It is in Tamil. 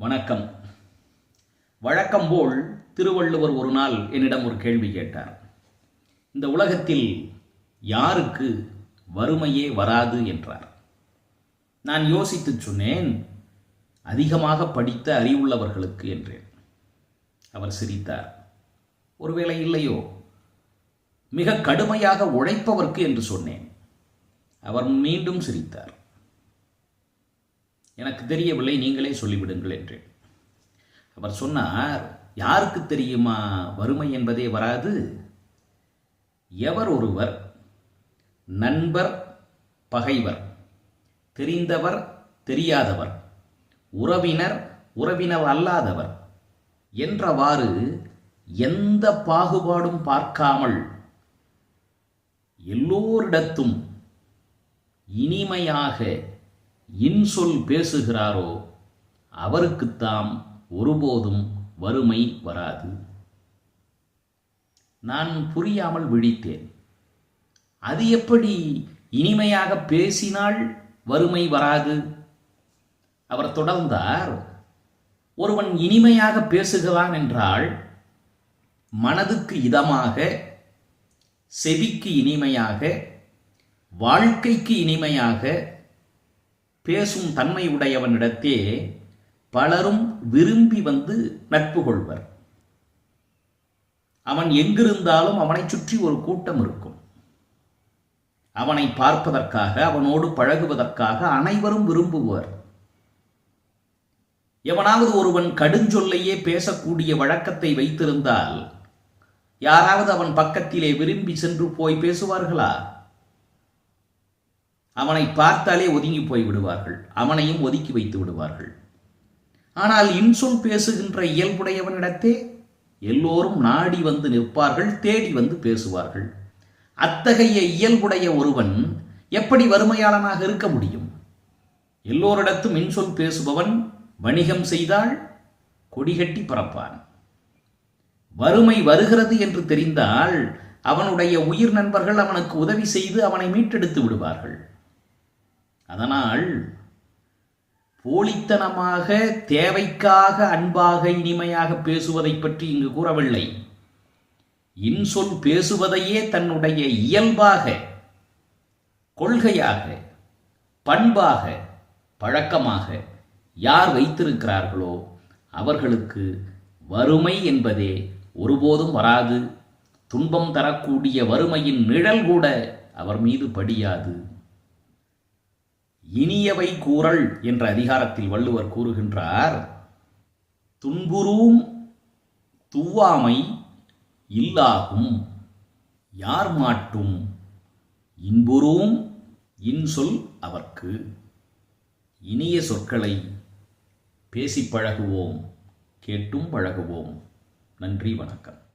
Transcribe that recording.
வணக்கம். வழக்கம் போல் திருவள்ளுவர் ஒரு நாள் என்னிடம் ஒரு கேள்வி கேட்டார். இந்த உலகத்தில் யாருக்கு வறுமையே வராது என்றார். நான் யோசித்துச் சொன்னேன் அதிகமாக படித்த அறிவுள்ளவர்களுக்கு என்றேன். அவர் சிரித்தார். ஒருவேளை இல்லையோ? மிக கடுமையாக உழைப்பவர்க்கு என்று சொன்னேன். அவர் மீண்டும் சிரித்தார். எனக்கு தெரியவில்லை நீங்களே சொல்லிவிடுங்கள் என்றேன். அவர் சொன்னார் யாருக்கு தெரியுமா? வறுமை என்பதே வராது. எவர் ஒருவர் நண்பர் பகைவர் தெரிந்தவர் தெரியாதவர் உறவினர் உறவினர் அல்லாதவர் என்றவாறு எந்த பாகுபாடும் பார்க்காமல் எல்லோரிடத்தும் இனிமையாக இன்சொல் பேசுகிறாரோ அவருக்குத்தாம் ஒருபோதும் வறுமை வராது. நான் புரியாமல் விழித்தேன். அது எப்படி இனிமையாக பேசினால் வறுமை வராது? அவர் தொடர்ந்தார் ஒருவன் இனிமையாக பேசுகிறான் என்றால் மனதுக்கு இதமாக செவிக்கு இனிமையாக வாழ்க்கைக்கு இனிமையாக பேசும் தன்மை உடையவனிடத்தே பலரும் விரும்பி வந்து நட்பு கொள்வர். அவன் எங்கிருந்தாலும் அவனைச் சுற்றி ஒரு கூட்டம் இருக்கும். அவனை பார்ப்பதற்காக அவனோடு பழகுவதற்காக அனைவரும் விரும்புவர். எவனாவது ஒருவன் கடுஞ்சொல்லையே பேசக்கூடிய வழக்கத்தை வைத்திருந்தால் யாராவது அவன் பக்கத்திலே விரும்பி சென்று போய் பேசுவார்களா? அவனை பார்த்தாலே ஒதுங்கி போய் விடுவார்கள். அவனையும் ஒதுக்கி வைத்து விடுவார்கள். ஆனால் இன்சொல் பேசுகின்ற இயல்புடையவனிடத்தே எல்லோரும் நாடி வந்து நிற்பார்கள் தேடி வந்து பேசுவார்கள். அத்தகைய இயல்புடைய ஒருவன் எப்படி வறுமையாளனாக இருக்க முடியும்? எல்லோரிடத்தும் இன்சொல் பேசுபவன் வணிகம் செய்தால் கொடிகட்டி பறப்பான். வறுமை வருகிறது என்று தெரிந்தால் அவனுடைய உயிர் நண்பர்கள் அவனுக்கு உதவி செய்து அவனை மீட்டெடுத்து விடுவார்கள். அதனால் போலித்தனமாக தேவைக்காக அன்பாக இனிமையாக பேசுவதை பற்றி இங்கு கூறவில்லை. இன்சொல் பேசுவதையே தன்னுடைய இயல்பாக கொள்கையாக பண்பாக பழக்கமாக யார் வைத்திருக்கிறார்களோ அவர்களுக்கு வறுமை என்பதே ஒருபோதும் வராது. துன்பம் தரக்கூடிய வறுமையின் நிழல் கூட அவர் மீது படியாது. இனியவை கூறல் என்ற அதிகாரத்தில் வள்ளுவர் கூறுகின்றார் துன்புறும் துவாமை இல்லாகும் யார் மாட்டும் இன்புறும் இன்சொல் அவர்க்கு. இனிய சொற்களை பேசி பழகுவோம் கேட்டும் பழகுவோம். நன்றி வணக்கம்.